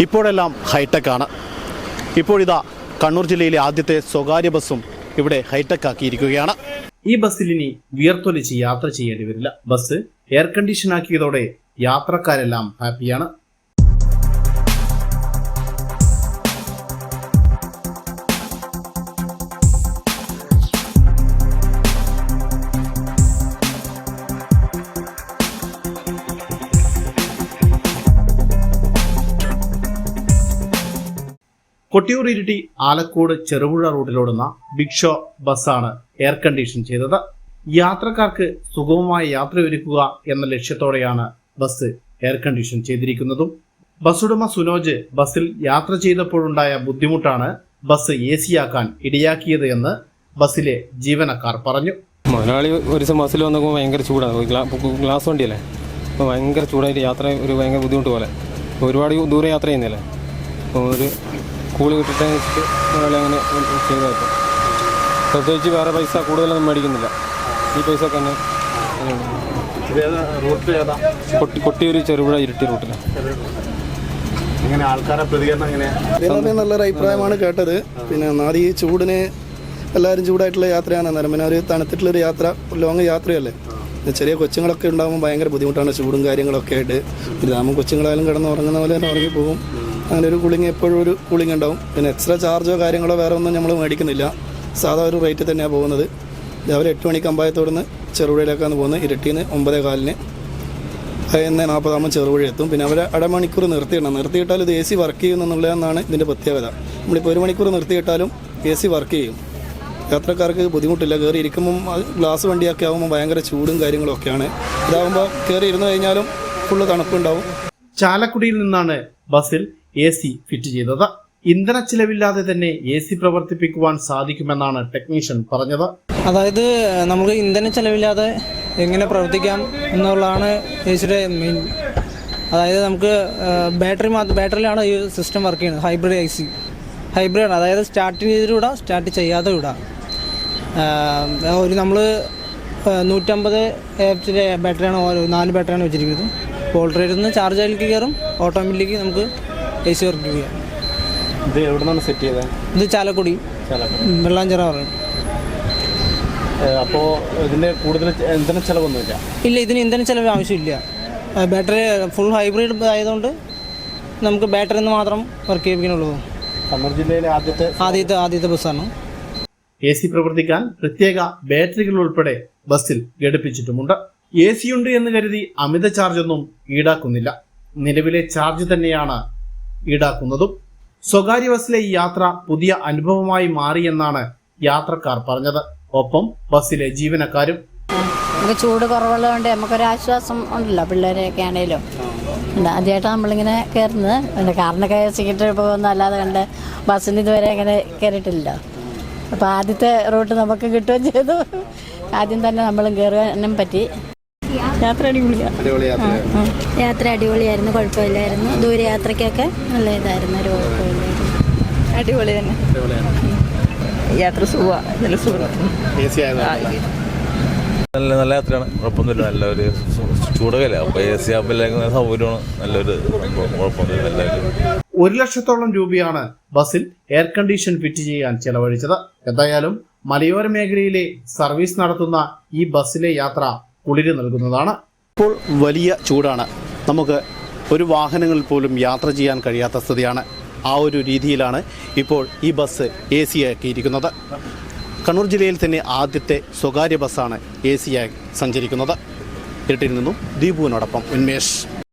ഇപ്പോഴെല്ലാം hi tech ആണ്. ഇപ്പോഴിതാ കണ്ണൂർ ജില്ലയിലെ ആദ്യത്തെ സ്വകാര്യ ബസ്സും ഇവിടെ ഹൈടെക് ആക്കിയിരിക്കുകയാണ്. ഈ ബസ്സിൽ ഇനി വിയർത്തൊലിച്ച് യാത്ര ചെയ്യേണ്ടി വരില്ല. ബസ് എയർ കണ്ടീഷൻ ആക്കിയതോടെ യാത്രക്കാരെല്ലാം ഹാപ്പിയാണ് കൊട്ടിയൂർ ഇരിട്ടി ആലക്കോട് ചെറുപുഴ റൂട്ടിലോടുന്ന ബിഗ് ഷോ ബസ്സാണ് എയർ കണ്ടീഷൻ ചെയ്തത്. യാത്രക്കാർക്ക് സുഗമമായ യാത്രയൊരുക്കുക എന്ന ലക്ഷ്യത്തോടെയാണ് ബസ് എയർ കണ്ടീഷൻ ചെയ്തിരിക്കുന്നതും. ബസ് ഉടമ സുനോജ് ബസ്സിൽ യാത്ര ചെയ്തപ്പോഴുണ്ടായ ബുദ്ധിമുട്ടാണ് ബസ് എ സിയാക്കാൻ ഇടയാക്കിയത് എന്ന് ബസ്സിലെ ജീവനക്കാർ പറഞ്ഞു. മുതലാളി ഒരു ദിവസം ബസ്സിൽ വന്നപ്പോൾ ഭയങ്കര ചൂടാണ്. ഗ്ലാ- ഗ്ലാസ് വണ്ടിയല്ലേ? അപ്പോൾ ഭയങ്കര ചൂടായിട്ട് യാത്ര ഒരു ഭയങ്കര ബുദ്ധിമുട്ട് പോലെ. ഒരുപാട് ദൂരെ യാത്ര ചെയ്യുന്നില്ലേ? അപ്പോൾ ഒരു കൂളി കിട്ടട്ടെ എന്ന് വെച്ചിട്ട് അങ്ങനെ പറ്റും പ്രത്യേകിച്ച് വേറെ പൈസ കൂടുതലൊന്നും മേടിക്കുന്നില്ല. ഈ പൈസ തന്നെ. കൊട്ടിയൊരു ഏതാ? കൊട്ടി കൊട്ടിയൂർ ചെറുപുഴ ഇരുട്ടി റൂട്ടിൽ ഇങ്ങനെ ആൾക്കാരെ പ്രതികരണം എങ്ങനെയാ? നല്ലൊരു അഭിപ്രായമാണ് കേട്ടത്. പിന്നെ നാടി ഈ ചൂടിന് എല്ലാവരും ചൂടായിട്ടുള്ള യാത്രയാണ്. അന്നേരം പിന്നെ ഒരു തണുത്തിട്ടുള്ളൊരു യാത്ര ലോങ് യാത്രയല്ലേ? ചെറിയ കൊച്ചുങ്ങളൊക്കെ ഉണ്ടാകുമ്പോൾ ഭയങ്കര ബുദ്ധിമുട്ടാണ് ചൂടും കാര്യങ്ങളൊക്കെ ആയിട്ട്. ഇതാകുമ്പോൾ കൊച്ചുങ്ങളായാലും കിടന്ന് ഉറങ്ങുന്ന പോലെ തന്നെ ഉറങ്ങിപ്പോകും. അങ്ങനെ ഒരു കൂളിംഗ് എപ്പോഴും ഒരു കൂളിംഗ് ഉണ്ടാവും. പിന്നെ എക്സ്ട്രാ ചാർജോ കാര്യങ്ങളോ വേറെ ഒന്നും നമ്മൾ മേടിക്കുന്നില്ല. സാധാ ഒരു റേറ്റ് തന്നെയാണ് പോകുന്നത്. രാവിലെ എട്ട് മണിക്ക് അമ്പായത്തോടുന്ന് ചെറുപുഴയിലേക്കാണ് പോകുന്നത്. ഇരട്ടിന്ന് ഒമ്പതേ കാലിന്. പതിനൊന്ന് നാൽപ്പതാകുമ്പോൾ ചെറുപുഴ എത്തും. പിന്നെ അവർ അരമണിക്കൂർ നിർത്തിയിടണം. നിർത്തിയിട്ടാൽ ഇത് എ സി വർക്ക് ചെയ്യുന്നുള്ളതെന്നാണ് ഇതിന്റെ പ്രത്യേകത. നമ്മളിപ്പോൾ ഒരു മണിക്കൂർ നിർത്തിയിട്ടാലും എ സി വർക്ക് ചെയ്യും. യാത്രക്കാർക്ക് ബുദ്ധിമുട്ടില്ല. കയറി ഇരിക്കുമ്പം ഗ്ലാസ് വണ്ടിയൊക്കെ ആകുമ്പോൾ ഭയങ്കര ചൂടും കാര്യങ്ങളൊക്കെയാണ് ഇതാകുമ്പോൾ കയറി ഇരുന്ന് കഴിഞ്ഞാലും ഫുള്ള് തണുപ്പുണ്ടാവും. ചാലക്കുടിയിൽ നിന്നാണ് ബസ്സിൽ എ സി ഫിറ്റ് ചെയ്തത്. ഇന്ധന ചിലവില്ലാതെ തന്നെ എ സി പ്രവർത്തിപ്പിക്കുവാൻ സാധിക്കുമെന്നാണ് ടെക്നീഷ്യൻ പറഞ്ഞത്. അതായത് നമുക്ക് ഇന്ധന ചിലവില്ലാതെ എങ്ങനെ പ്രവർത്തിക്കാം എന്നുള്ളതാണ് ഏസിയുടെ മെയിൻ അതായത് നമുക്ക് ബാറ്ററി മാത്രം ബാറ്ററിയിലാണ് ഈ സിസ്റ്റം വർക്ക് ചെയ്യുന്നത്. ഹൈബ്രിഡ് ഐ സി ഹൈബ്രിഡ് ആണ്. അതായത് സ്റ്റാർട്ട് ചെയ്തിട്ട് സ്റ്റാർട്ട് ചെയ്യാതെ വിടാം ഒരു നമ്മൾ നൂറ്റമ്പത് ബാറ്ററിയാണ് നാല് ബാറ്ററിയാണ് വെച്ചിരിക്കുന്നത്. വോൾട്ടറേറ്റിൽ നിന്ന് ചാർജ് അതിലേക്ക് കയറും ഓട്ടോമാറ്റിക്കലി നമുക്ക് എ സി വർക്ക് ചെയ്യാം. ഇത് എവിടെ നിന്നാണ് സെറ്റ് ചെയ്തത് ഇത് ചാലക്കുടി. വെള്ളാഞ്ചിറ പറയും അപ്പോൾ ഇതിന്റെ കൂടുതൽ ഇന്ധന ചെലവൊന്നുമില്ല? ഇല്ല ഇതിന് ഇന്ധന ചെലവ് ആവശ്യമില്ല. ബാറ്ററി ഫുൾ ഹൈബ്രിഡ് ആയതുകൊണ്ട് നമുക്ക് ബാറ്ററി നിന്ന് മാത്രം വർക്ക് ചെയ്യിപ്പിക്കാനുള്ളൂ. കണ്ണൂർ ജില്ലയിലെ ആദ്യത്തെ ആദ്യത്തെ ആദ്യത്തെ ബസ്സാണ് എ സി പ്രവർത്തിക്കാൻ പ്രത്യേക ബാറ്ററികൾ ഉൾപ്പെടെ ബസ്സിൽ ഘടിപ്പിച്ചിട്ടുമുണ്ട്. എ സി ഉണ്ട് എന്ന് കരുതി അമിത ചാർജ് ഒന്നും ഈടാക്കുന്നില്ല. നിലവിലെ ചാർജ് തന്നെയാണ് ഈടാക്കുന്നതും സ്വകാര്യ ബസ്സിലെ ഈ യാത്ര പുതിയ അനുഭവമായി മാറിയെന്നാണ് യാത്രക്കാർ പറഞ്ഞത്. ഒപ്പം ബസ്സിലെ ജീവനക്കാരും നമുക്ക് ചൂട് കുറവുള്ളതുകൊണ്ട് നമുക്കൊരു ആശ്വാസം ഉണ്ടല്ലോ പിള്ളേരെയൊക്കെ ആണേലും. ആദ്യമായിട്ടാണ് നമ്മളിങ്ങനെ കയറുന്നത്. കാറിനൊക്കെ സീറ്റ് പോകുന്ന അല്ലാതെ കണ്ട് ബസ്സിന് ഇതുവരെ അങ്ങനെ കയറിയിട്ടില്ല. അപ്പോൾ ആദ്യത്തെ റൂട്ട് നമുക്ക് കിട്ടുകയും ചെയ്തു. ആദ്യം തന്നെ നമ്മളും കയറാനും പറ്റി. യാത്ര അടിപൊളിയാണ് യാത്ര. അടിപൊളിയായിരുന്നു കുഴപ്പമില്ലായിരുന്നു. ദൂരയാത്രയ്ക്കൊക്കെ നല്ല ഇതായിരുന്നു ഒരു കുഴപ്പമില്ലായിരുന്നു. അടിപൊളി തന്നെ. യാത്ര സുഖമാണ് നല്ല നല്ല നല്ല യാത്രയാണ്. കുഴപ്പമൊന്നുമില്ല. നല്ലൊരു ചൂടകല്ല അപ്പോൾ എ സി ആകുമ്പോൾ സൗകര്യമാണ്. നല്ലൊരു കുഴപ്പമൊന്നുമില്ല നല്ലൊരു ഒരു ലക്ഷത്തോളം രൂപയാണ് ബസ്സിൽ എയർ കണ്ടീഷൻ ഫിറ്റ് ചെയ്യാൻ ചെലവഴിച്ചത്. എന്തായാലും മലയോര മേഖലയിലെ സർവീസ് നടത്തുന്ന ഈ ബസ്സിലെ യാത്ര കുളിര് നൽകുന്നതാണ്. ഇപ്പോൾ വലിയ ചൂടാണ്. നമുക്ക് ഒരു വാഹനങ്ങളിൽ പോലും യാത്ര ചെയ്യാൻ കഴിയാത്ത സ്ഥിതിയാണ്. ആ ഒരു രീതിയിലാണ് ഇപ്പോൾ ഈ ബസ് എ സി ആക്കിയിരിക്കുന്നത് കണ്ണൂർ ജില്ലയിൽ തന്നെ ആദ്യത്തെ സ്വകാര്യ ബസ്സാണ് എ സി ആയി സഞ്ചരിക്കുന്നത്. ഇരട്ടിയിൽ നിന്നും ദീപുവിനോടൊപ്പം ഉന്മേഷ്.